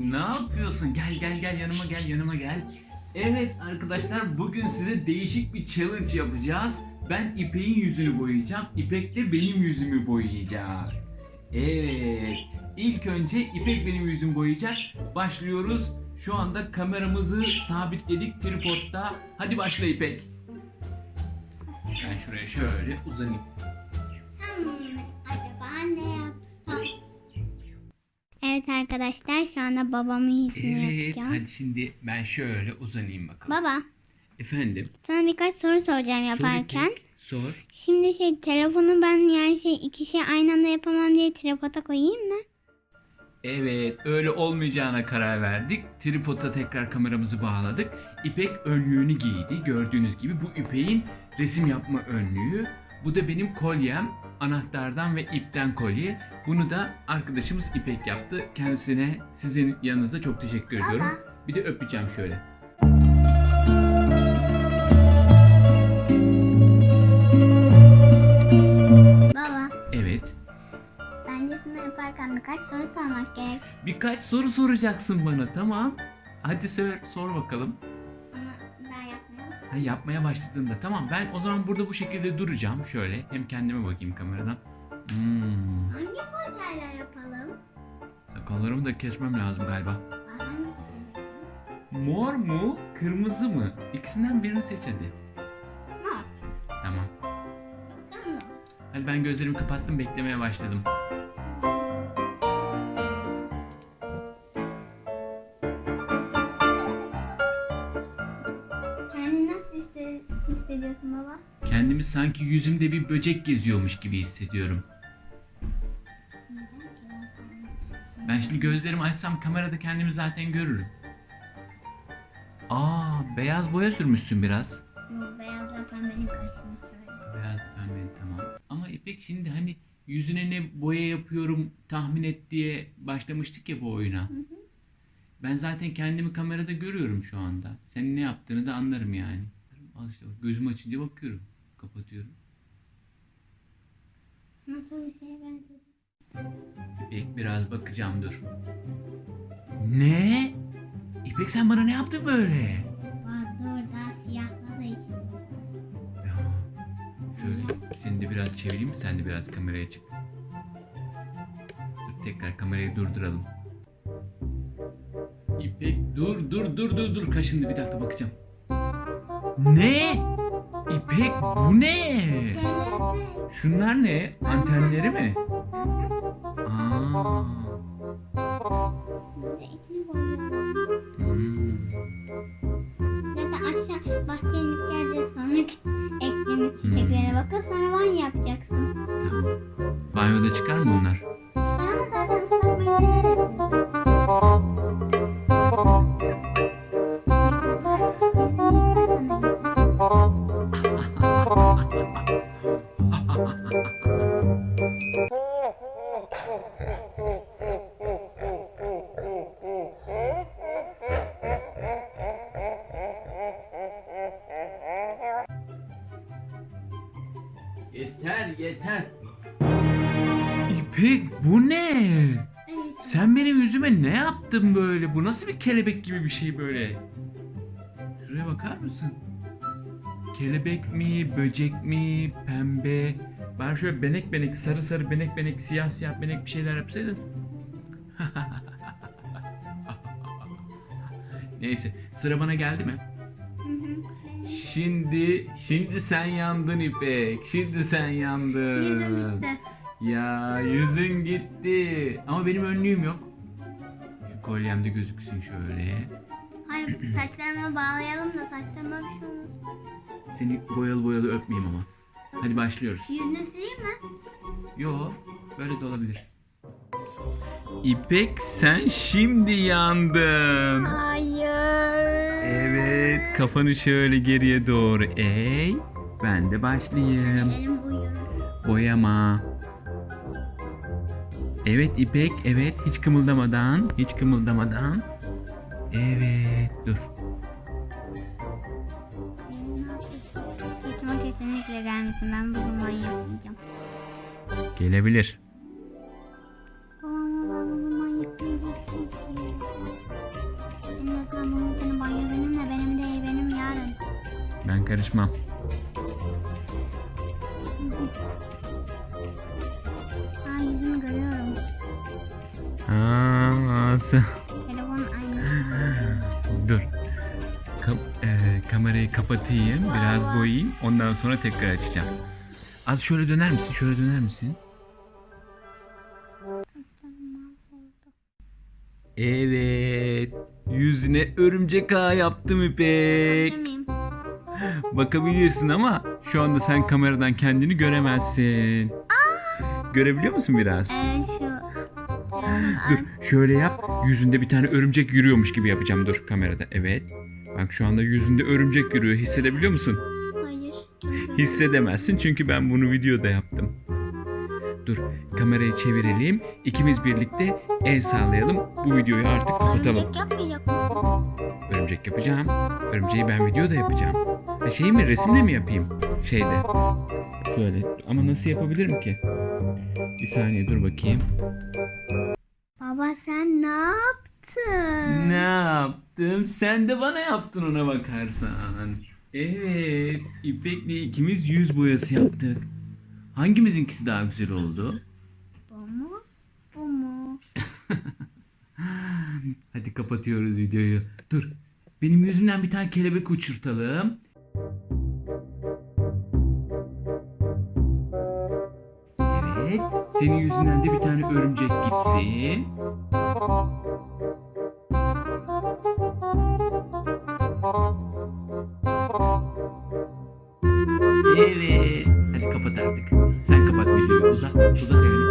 ne yapıyorsun? Gel gel gel yanıma gel yanıma gel. Evet arkadaşlar bugün size değişik bir challenge yapacağız. Ben İpek'in yüzünü boyayacağım. İpek de benim yüzümü boyayacak. Evet. İlk önce İpek benim yüzümü boyayacak. Başlıyoruz. Şu anda kameramızı sabitledik tripodda. Hadi başla İpek. Ben şuraya şöyle uzanayım. Hmm, Evet arkadaşlar şu anda babamın yüzünü Evet, yapacağım. hadi şimdi ben şöyle uzanayım bakalım. Baba Efendim. sana birkaç soru soracağım sor yaparken. Sor. Şimdi şey telefonu ben yani şey iki şey aynı anda yapamam diye tripoda koyayım mı? Evet, öyle olmayacağına karar verdik. Tripoda tekrar kameramızı bağladık. İpek önlüğünü giydi. Gördüğünüz gibi bu İpek'in resim yapma önlüğü. Bu da benim kolyem. Anahtardan ve ipten kolye. Bunu da arkadaşımız İpek yaptı. Kendisine sizin yanınızda çok teşekkür ediyorum. Bir de öpeceğim şöyle. Baba Evet. bence sana yaparken birkaç soru sormak gerek. Birkaç soru soracaksın bana tamam. Hadi sor, sor bakalım. Ha, yapmaya başladığında tamam ben o zaman burada bu şekilde duracağım şöyle hem kendime bakayım kameradan. Hmm, Hangi fırçayla yapalım? sakallarımı da kesmem lazım galiba. Mor mu kırmızı mı İkisinden birini seç hadi. Mor. Tamam. Hadi ben gözlerimi kapattım beklemeye başladım. Hissediyorsun baba? Kendimi sanki yüzümde bir böcek geziyormuş gibi hissediyorum. Ben şimdi gözlerimi açsam kamerada kendimi zaten görürüm. Aa beyaz boya sürmüşsün biraz. Pembenin karışımı şöyle. Beyaz pembe tamam. Ama İpek şimdi hani yüzüne ne boya yapıyorum tahmin et diye başlamıştık ya bu oyuna. hı. Ben zaten kendimi kamerada görüyorum şu anda. Senin ne yaptığını da anlarım yani. Al işte bak, gözümü açınca bakıyorum. Kapatıyorum. Nasıl bir şeye benziyor? İpek biraz bakacağım dur. Ne? İpek sen bana ne yaptın böyle? Bak dur daha siyahladığı için. Ya, şöyle seni de biraz çevireyim sen de biraz kameraya çık. Dur tekrar kamerayı durduralım. İpek dur dur dur dur dur kaşındı bir dakika bakacağım. Ne? İpek bu ne? Şunlar ne? Antenleri mi? Aa. Bir de içini boyuyorum. Hmm. Zaten aşağı bahçeye inip geleceğiz sonra küt- ektiğimiz çiçeklere bakıp sonra banyo yapacaksın. Tamam. Banyoda çıkar mı bunlar? Yeter yeter. İpek bu ne? Sen benim yüzüme ne yaptın böyle? Bu nasıl bir kelebek gibi bir şey böyle? Şuraya bakar mısın? Kelebek mi, böcek mi, pembe? Ben şöyle benek benek, sarı sarı benek benek, siyah siyah benek bir şeyler yapsaydın. Neyse, sıra bana geldi mi? Şimdi, şimdi sen yandın İpek. Şimdi sen yandın. Yüzüm gitti. Ya yüzün gitti. Ama benim önlüğüm yok. Şu kolyem de gözüksün şöyle. Hayır saçlarımı bağlayalım da saçlarıma bir şey olmasın. Seni boyalı boyalı öpmeyeyim ama. Hadi başlıyoruz. Yüzünü sileyim mi? Yo, böyle de olabilir. İpek sen şimdi yandın. Hayır. Evet, kafanı şöyle geriye doğru eğ. Ben de başlayayım. Elim uyuyor. Boyama. Evet İpek, evet hiç kımıldamadan, hiç kımıldamadan. Evet, dur. Saçıma kesinlikle gelmesin. Ben bugün banyo yapmayacağım. Gelebilir. Karışmam. Aa yüzümü görüyorum. Aa, sen... Telefon aynı. Dur. Ka- e, kamerayı kapatayım, biraz boyayayım. Ondan sonra tekrar açacağım. Az şöyle döner misin? Şöyle döner misin? Evet. Yüzüne örümcek ağ yaptım İpek. Bakabilirsin ama şu anda sen kameradan kendini göremezsin. Görebiliyor musun biraz? Ee, şu Dur şöyle yap. Yüzünde bir tane örümcek yürüyormuş gibi yapacağım. Dur kamerada. Evet. Bak şu anda yüzünde örümcek yürüyor. Hissedebiliyor musun? hayır. Hissedemezsin çünkü ben bunu videoda yaptım. Dur kamerayı çevirelim. İkimiz birlikte el sallayalım. Bu videoyu artık kapatalım. Örümcek yapmayacak? Örümcek yapacağım. Örümceği ben videoda yapacağım. Ha şey mi resimle mi yapayım? Şeyde. Şöyle ama nasıl yapabilirim ki? Bir saniye dur bakayım. Baba sen ne yaptın? Ne yaptım? Sen de bana yaptın ona bakarsan. Evet. İpek'le ikimiz yüz boyası yaptık. Hangimizinkisi daha güzel oldu? Bu mu? Bu mu? Hadi kapatıyoruz videoyu. Dur. Benim yüzümden bir tane kelebek uçurtalım. Evet. Senin yüzünden de bir tane örümcek gitsin. Evet. Hadi kapat artık. Sen kapat videoyu. Uzat. Uzat elini.